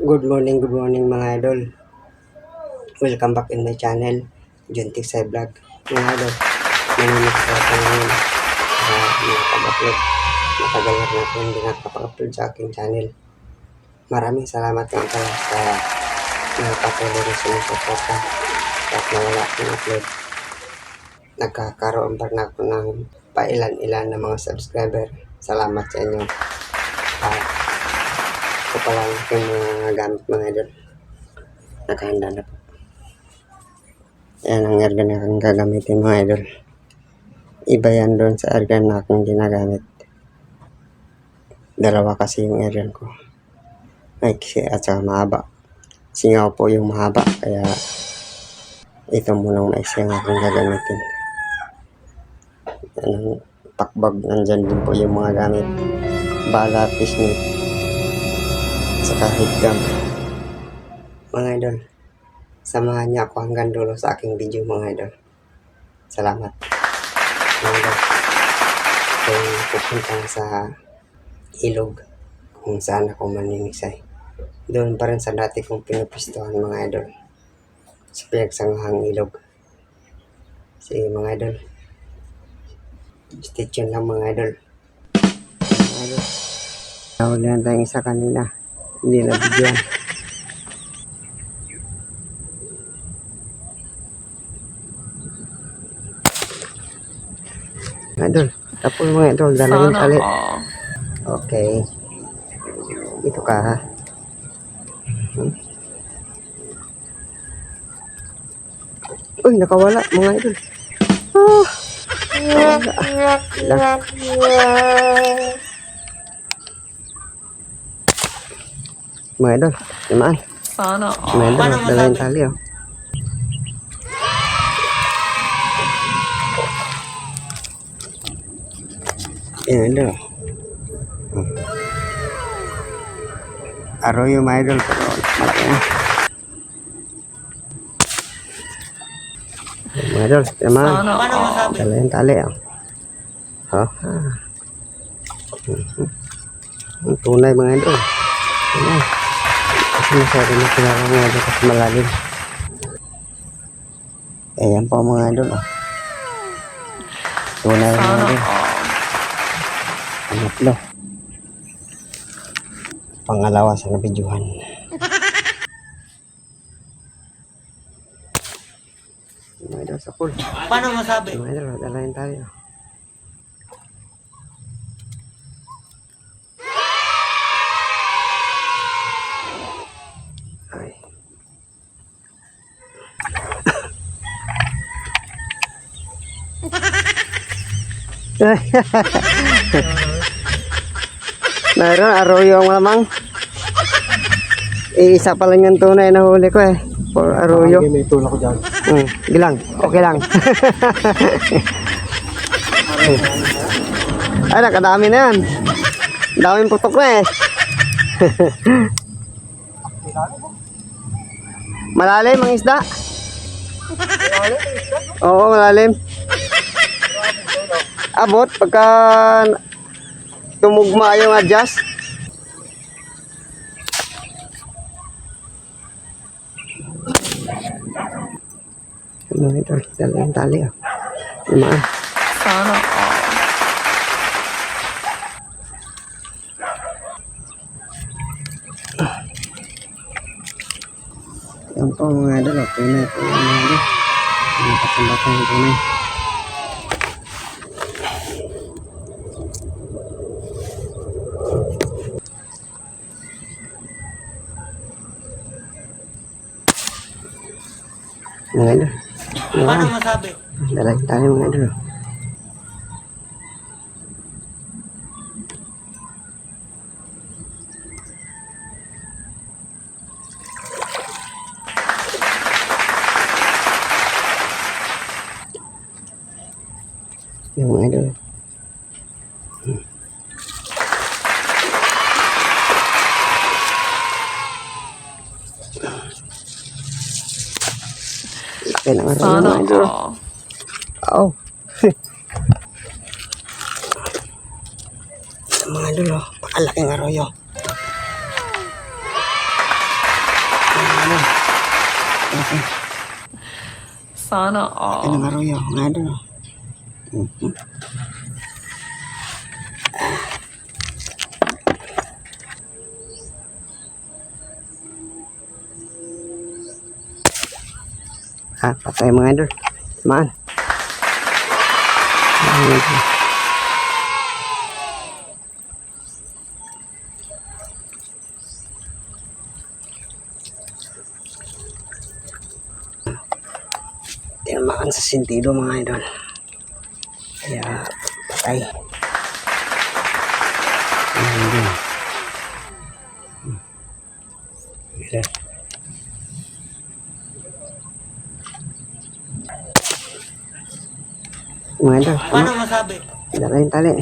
Good morning, good morning mga idol. Welcome back in my channel, Juntik Sai Vlog. Mga idol, naninig sa ako ngayon sa nakapag-upload. Matagal na ako hindi nakapag-upload sa aking channel. Maraming salamat nga pala sa mga patuloy na sumusuporta at nawala akong upload. Nagkakaroon pa na ako ng pailan-ilan na mga subscriber. Salamat sa inyo. At ito pa lang yung mga gamit mga idol. Nakahanda na po. Yan ang ergan na akong gagamitin mga idol. Iba yan doon sa ergan na akong ginagamit. Dalawa kasi yung ergan ko. Maiksi at saka mahaba. Singaw po yung mahaba. Kaya ito munang maiksi ang akong gagamitin. Yan ang pakbag. Nandyan din po yung mga gamit. Bala, pisnit, saka higam. Mga idol, samahan niya ako hanggang dulo sa aking video mga idol. Salamat. Mga idol, kung pupunta sa ilog kung saan ako maniniksay. Doon pa rin sa dati kong pinupistuhan mga idol. Sa pinagsangahang ilog. Sige mga idol. Stay tuned lang mga idol. Mga idol. Nahuli na tayong isa kanina. Hindi na bigyan. Idol, tapos mga idol, dala yung tali. Okay. Dito ka ha. Hmm. Uy, nakawala mga idol. Ah, nakawala. Mga idol, naman. Sana Mga idol, Paano dala yung masabi? tali oh. Yan idol. Hmm. Arroyo mga idol, pero malaki na. Mga idol, naman. Sana Paano masabi? Dala yung tali oh. Ha? ha. Mhm. Ang tunay mga idol. Tunay. Masyado na mga idol kasi malalim. Ayan po mga idol oh. Tunay mga Sana idol. Pangatlo. Pangalawa sa nabidyohan. Mga idol sa pool. Paano masabi? Mga idol, dala yung Meron, arroyo ang malamang. Iisa pa lang yung tunay na huli ko eh. For arroyo. may tulak ko dyan. Hmm, gilang. Okay lang. Ay, nakadami na yan. Daming putok na eh. malalim ang isda. Oo, malalim. Abot pagka tumugma yung adjust. Ano ito? Yung tali ah. Lumaan. Sana Yan po mga idol, oh, tunay po mga idol. Mga patang-batang tunay. Mga idol. Paano Yan. masabi? Dalag tayo mga idol. Yung mga idol. Ng araw Sana mga idol. Oo. mga idol, oh. Pakalaking arroyo. Sana all. Ano nga? Nga doon. Mhm. Ah, patay mga idol. Maan. Tinamaan sa sentido mga idol. Kaya patay. Ayan. Hmm. Mga idol, Paano masabi? dala yung tali.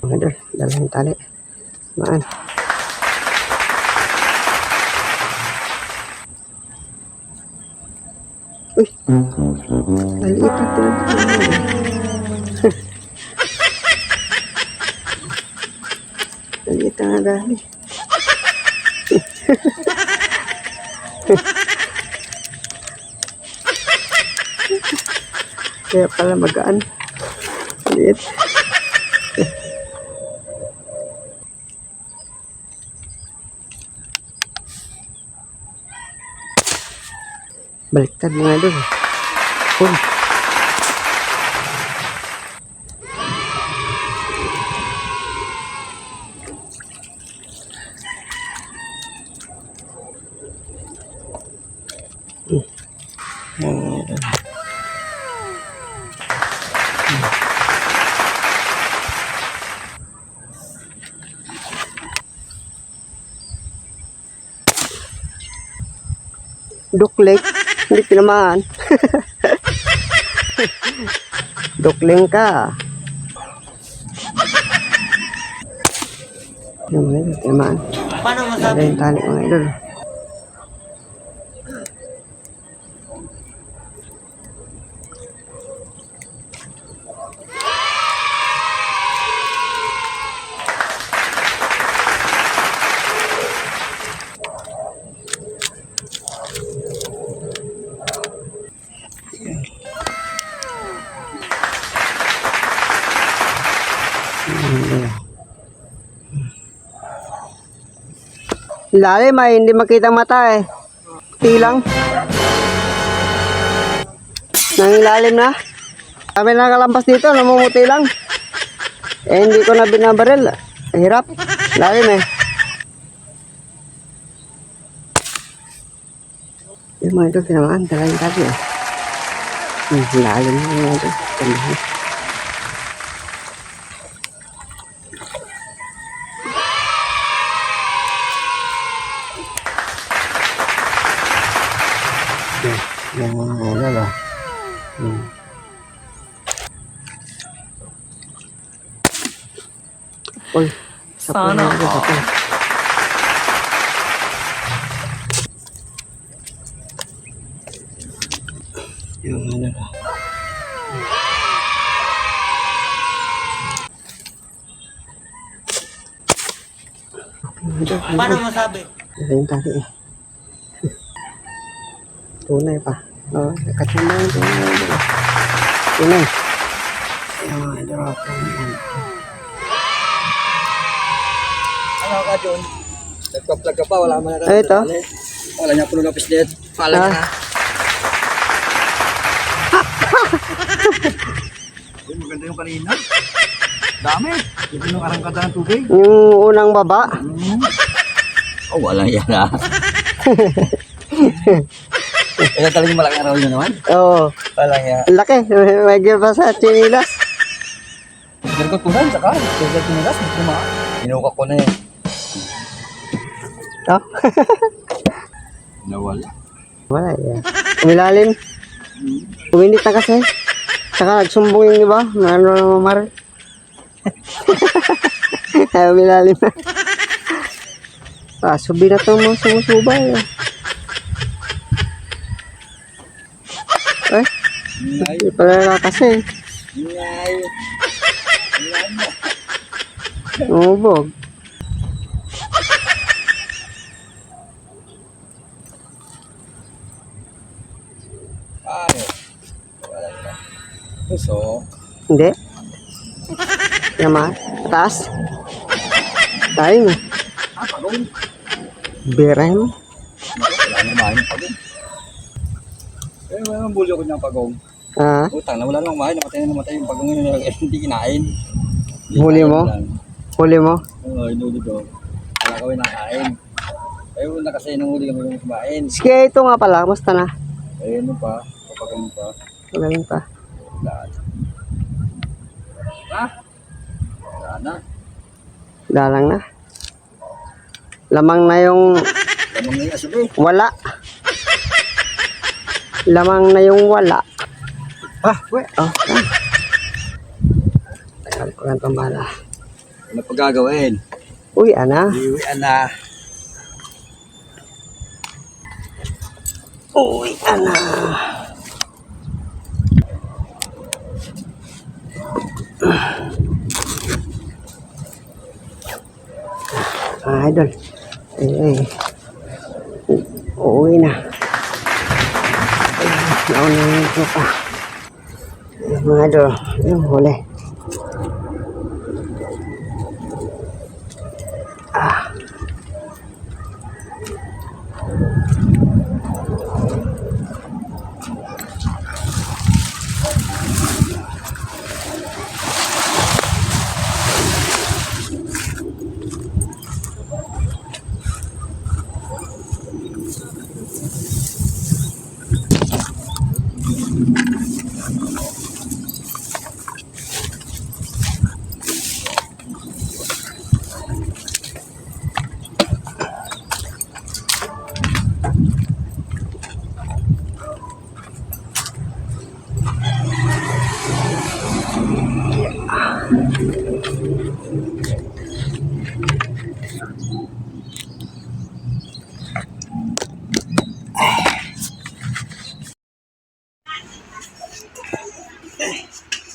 Mga idol, dala yung tali. Maan. Uy! Maliit ang tinatawag. Maliit ang agali. Kaya pala magaan. Maliit. Baliktad mga idol. Uy. Hmm. Mga idol. Duklik. Hindi tinamaan. Dukling ka. Yung mga idol, tinamaan. Paano masabi? yung tali mga idol. Lalim ay hindi makita mata eh. Tilang. Nangilalim na. Kami nakalampas dito, namumuti lang. Eh, hindi ko na binabaril. Hirap. Lalim eh. Yung mga ito, tinamaan. Talagang tabi eh. Hmm, lalim na mga ito. Uy, sa Sana all. Yung ano na. Paano masabi? Yung tali eh. Tunay pa. Oo, nakatanda yung tunay. Tunay. Yung mga oh, tunay. Ano ka, John? Nagpa-plug ka pa, wala man na Ay, ito? Wala niya puno na pislet. Pala Ah. na. Uy, maganda yung kanina. Dami. Hindi nung arangkada ng tubig. Yung unang baba. Oh, wala yan ah. Kaya talagang malaking araw yun naman. Oo. Wala yan. Laki. May pa sa chinilas. Pero ko tunan, saka. Tinilas, hindi ko maa. Inuka ko na eh. Oh. Nawala. Wala yan. Umilalim. Uminit na kasi. Saka nagsumbong yung iba. Ano na mamar. Ay, umilalim na. Ah, subi na itong mga sumusubay. eh. Eh, hindi pala na kasi. Umubog. Ano? Wala na. Puso. Hindi. Yaman. Taas. Tayo mo. Ah, pagong. Biray mo. Wala na pagong. Eh, wala nang bulyo ko niyang pagong. Ah, Utang na wala nang mahin. Namatay na namatay yung pagong yun. Hindi kinain. Huli mo? huli mo. Oo, inuli ko. Wala kami nakain. Eh, una kasi nung huli kami kumain. Sige, ito nga pala. Kamusta na? Eh, ano pa? Kapagong pa. Magaling pa. Wala na. Ha? Wala na. Dalang na. Lamang na yung Lamang na yung wala. Lamang na yung wala. Ah, we. Oh, ah. Tagal ko lang pamala. Ano pa gagawin? Uy, ana. Iwian na. Uy, ana. Idol. Ay, ay. Uuwi na. Ay, Naunahin ko pa. Ay, mga idol. Yung huli. Ah.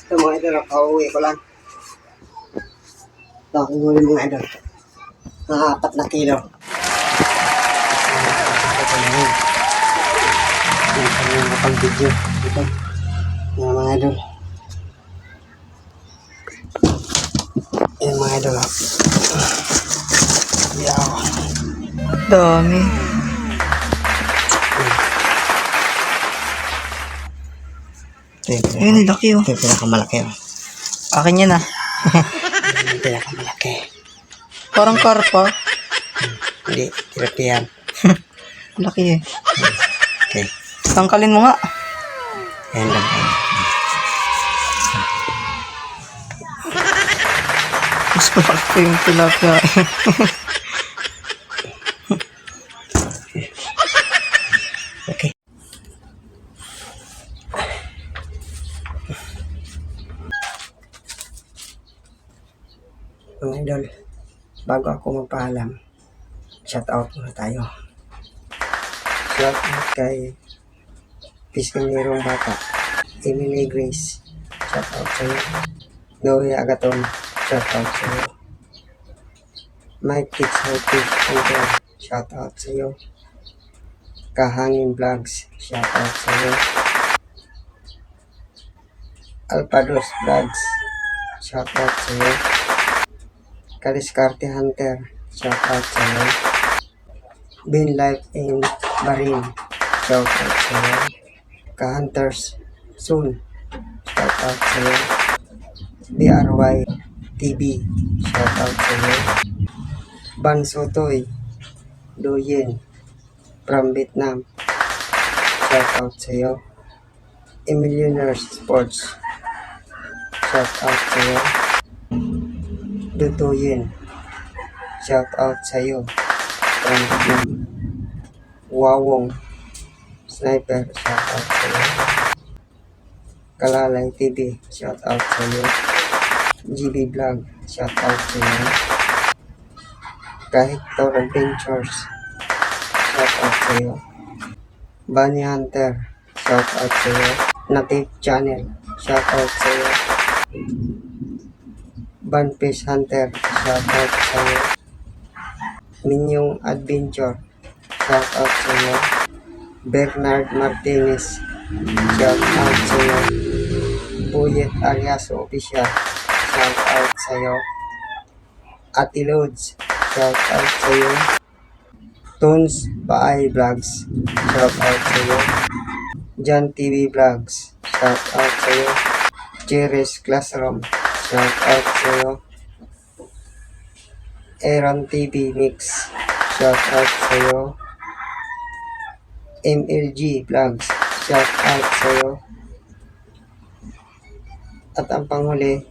Ito mga kauwi ko lang. Ito, ang huli mga idol. Mga apat na kilo. Ito na yun. Hindi pa rin makapag-video. Ito. Yan mga idol. Yan mga idol. Yaw. Dami. Ito yung ang laki oh. Ito yung pinakamalaki. oh. Akin yan ah. Ito yung pinakamalaki. Parang karpa. Hindi, tirapian. Laki eh. Okay. Tangkalin mo nga. Ayan lang. Mas malaki yung tilapia. Mga idol, bago ako magpaalam, shout out muna tayo. Shout out kay Piskanirong Bata, Emily Grace, shout out sa iyo. Noe Agaton, shout out sa iyo. Mike Kids Healthy Hunter, shout out sa iyo. Kahangin Vlogs, shout out sa iyo. Alpados Vlogs, shout out sa iyo. Kaliskarte Hunter, shout out sa iyo. Bin Life in Barin, shout out. Ka-Hunters Soon, shout out sa iyo. BRY TV, shout out sa iyo. Ban Sotoy, Doyen, from Vietnam. Shout out sa iyo. Millionaires Sports. Shout out sa iyo. Dutuyin. Shout out sa iyo. From Vietnam. Wawong. Sniper. Shout out sa iyo. Kalalay TV. Shout out sa iyo. GB Vlog. Shout out sa iyo. Kahit Tour Adventures. Shout out sa iyo. Bunny Hunter, shout out sa iyo. Native Channel, shout out sa iyo. Banfish Hunter, shout out sa iyo. Minyong Adventure, shout out sa iyo. Bernard Martinez, shout out sa iyo. Buyet Ariaso Official, shout out sa iyo. Ate Loads, shout out sa iyo. Tones Baay Vlogs, shout out sa iyo. Jan TV Vlogs, shout out sa iyo. Cheris Classroom, shout out sa iyo. Aaron TV Mix, shout out sa iyo. MLG Vlogs, shout out sa iyo. At ang panghuli,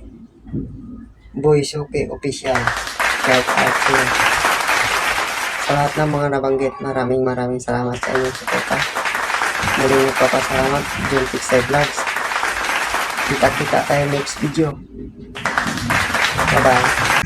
Boy Suki Official, shout out sa iyo. Sa lahat ng mga nabanggit, maraming maraming salamat sa inyong suporta. Muling nagpapasalamat, John Pixel Vlogs. Kita-kita tayo next video. Bye-bye.